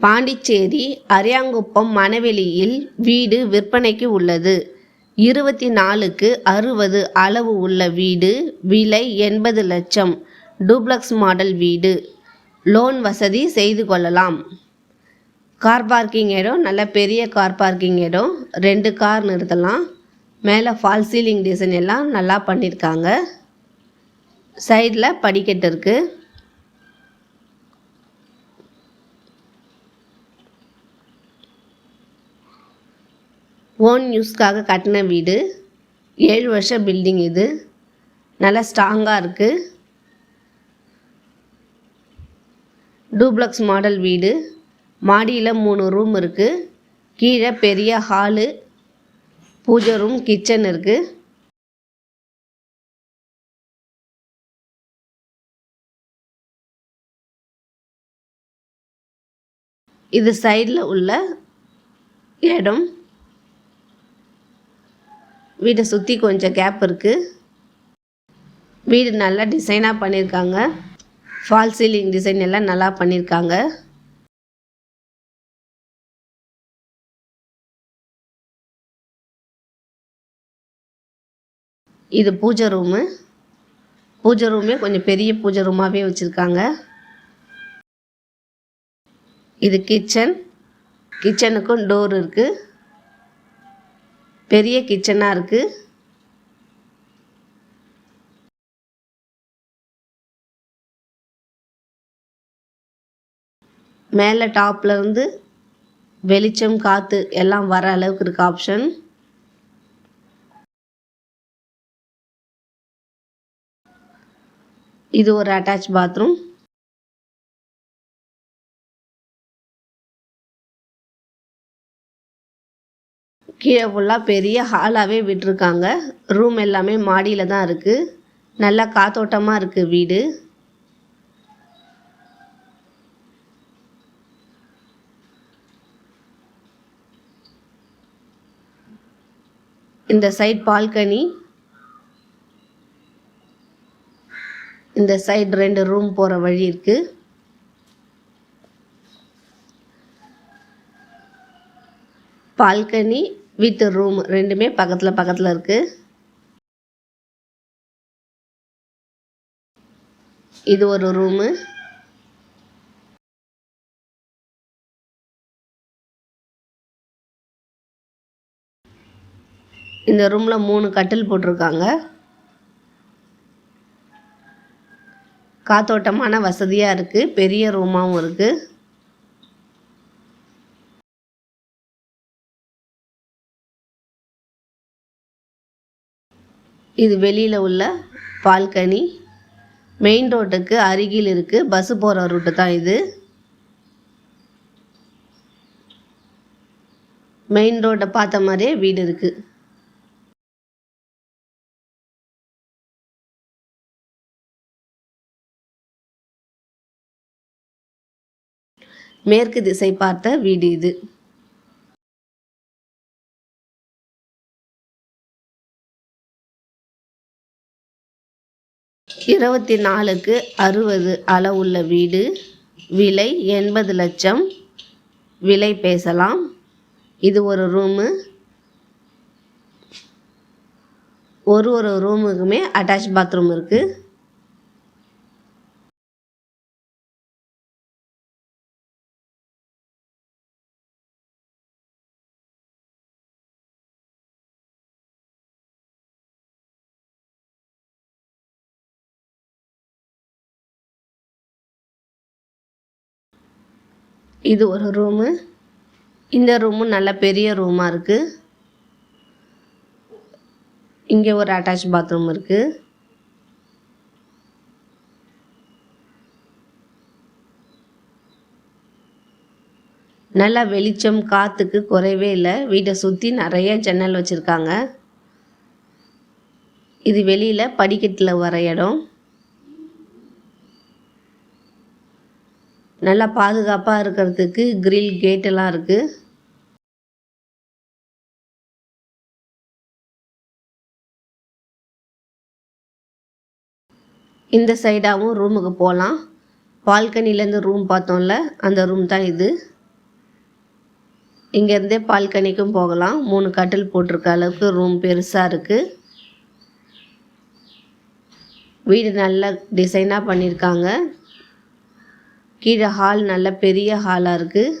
பாண்டிச்சேரி அரியாங்குப்பம் மணவெளியில் வீடு விற்பனைக்கு உள்ளது. இருபத்தி நாலுக்கு அறுபது அளவு உள்ள வீடு விலை எண்பது லட்சம். டூப்ளக்ஸ் மாடல் வீடு. லோன் வசதி செய்து கொள்ளலாம். கார் பார்க்கிங் இடம் நல்ல பெரிய கார் பார்க்கிங் இடம். ரெண்டு கார் நிறுத்தலாம். மேலே ஃபால் சீலிங் டிசைன் எல்லாம் நல்லா பண்ணியிருக்காங்க சைடில் படிக்கட்டு இருக்குது ஓன் யூஸ்க்காக கட்டின வீடு. ஏழு வருஷ பில்டிங் இது. நல்லா ஸ்ட்ராங்காக இருக்குது டூப்ளக்ஸ் மாடல் வீடு. மாடியில் மூணு ரூம் இருக்குது கீழே பெரிய ஹாலு பூஜை ரூம் கிச்சன் இருக்குது இது சைடில் உள்ள இடம். வீட்டை சுற்றி கொஞ்சம் கேப் இருக்குது வீடு நல்லா டிசைனாக பண்ணியிருக்காங்க ஃபால் சீலிங் டிசைன் எல்லாம் நல்லா பண்ணியிருக்காங்க இது பூஜை ரூமு பூஜை ரூமே கொஞ்சம் பெரிய பூஜை ரூமாகவே வச்சுருக்காங்க. இது கிச்சன் கிச்சனுக்கும் டோர் இருக்குது பெரிய கிச்சனாக இருக்குது மேலே டாப்பில் இருந்து வெளிச்சம் காற்று எல்லாம் வர அளவுக்கு இருக்குது ஆப்ஷன் இது ஒரு அட்டாச் பாத்ரூம் கீழே ஃபுல்லாக பெரிய ஹாலாகவே விட்டுருக்காங்க. ரூம் எல்லாமே மாடியில் தான் இருக்குது நல்லா காத்தோட்டமாக இருக்குது வீடு. இந்த சைட் பால்கனி இந்த சைடு ரெண்டு ரூம் போகிற வழி இருக்குது பால்கனி வித் ரூம் ரெண்டுமே பக்கத்தில் பக்கத்தில் இருக்குது இது ஒரு ரூமு இந்த ரூமில் மூணு கட்டில் போட்டிருக்காங்க. காத்தோட்டமான வசதியாக இருக்குது பெரிய ரூமாகவும் இருக்குது இது வெளியில் உள்ள பால்கனி. மெயின் ரோட்டுக்கு அருகில் இருக்குது பஸ்ஸு போகிற ரூட்டு தான் இது. மெயின் ரோட்டை பார்த்த மாதிரியே வீடு இருக்குது மேற்கு திசை பார்த்த வீடு இது. இருபத்தி நாலுக்கு அறுபது அளவுள்ள வீடு. விலை எண்பது லட்சம். விலை பேசலாம். இது ஒரு ரூமு ஒரு ஒரு ரூமுக்குமே அட்டாச் பாத்ரூம் இருக்குது இது ஒரு ரூமு இந்த ரூமும் நல்ல பெரிய ரூமாக இருக்குது இங்கே ஒரு அட்டாச் பாத்ரூம் இருக்குது நல்லா வெளிச்சம் காற்றுக்கு குறைவே இல்லை. வீட்டை சுற்றி நிறைய ஜன்னல் வச்சுருக்காங்க. இது வெளியில் படிக்கட்டில் வர இடம். நல்லா பாதுகாப்பாக இருக்கிறதுக்கு கிரில் கேட்டெல்லாம் இருக்குது இந்த சைடாகவும் ரூமுக்கு போகலாம் பால்கனிலேருந்து ரூம் பார்த்தோம்ல அந்த ரூம் தான் இது. இங்கேருந்தே பால்கனிக்கும் போகலாம். மூணு கட்டில் போட்டிருக்க அளவுக்கு ரூம் பெருசாக இருக்குது வீடு நல்ல டிசைனாக பண்ணியிருக்காங்க. கீழே ஹால் நல்ல பெரிய ஹாலாக இருக்குது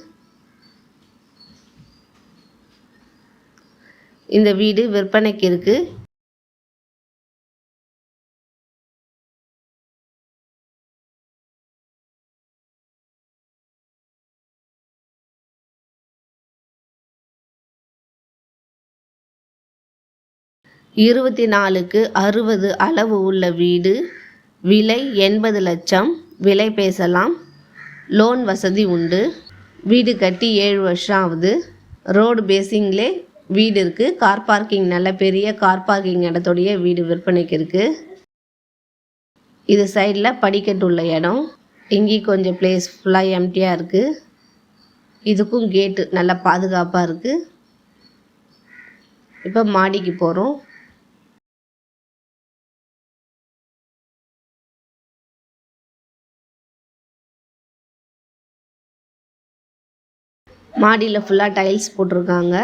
இந்த வீடு விற்பனைக்கு இருக்குது இருபத்தி நாலுக்கு அறுபது அளவு உள்ள வீடு. விலை எண்பது லட்சம். விலை பேசலாம். லோன் வசதி உண்டு. வீடு கட்டி ஏழு வருஷம் ஆகுது. ரோடு பேசிங்லே வீடு இருக்குது கார் பார்க்கிங் நல்ல பெரிய கார் பார்க்கிங் இடத்துடைய வீடு விற்பனைக்கு இருக்குது இது சைடில் படிக்கட்டு உள்ள இடம். இங்கேயும் கொஞ்சம் பிளேஸ் ஃபுல்லாக எம்டியாக இருக்குது இதுக்கும் கேட்டு நல்லா பாதுகாப்பாக இருக்குது இப்போ மாடிக்கு போகிறோம் மாடியில் ஃபுல்லாக டைல்ஸ் போட்டிருக்காங்க.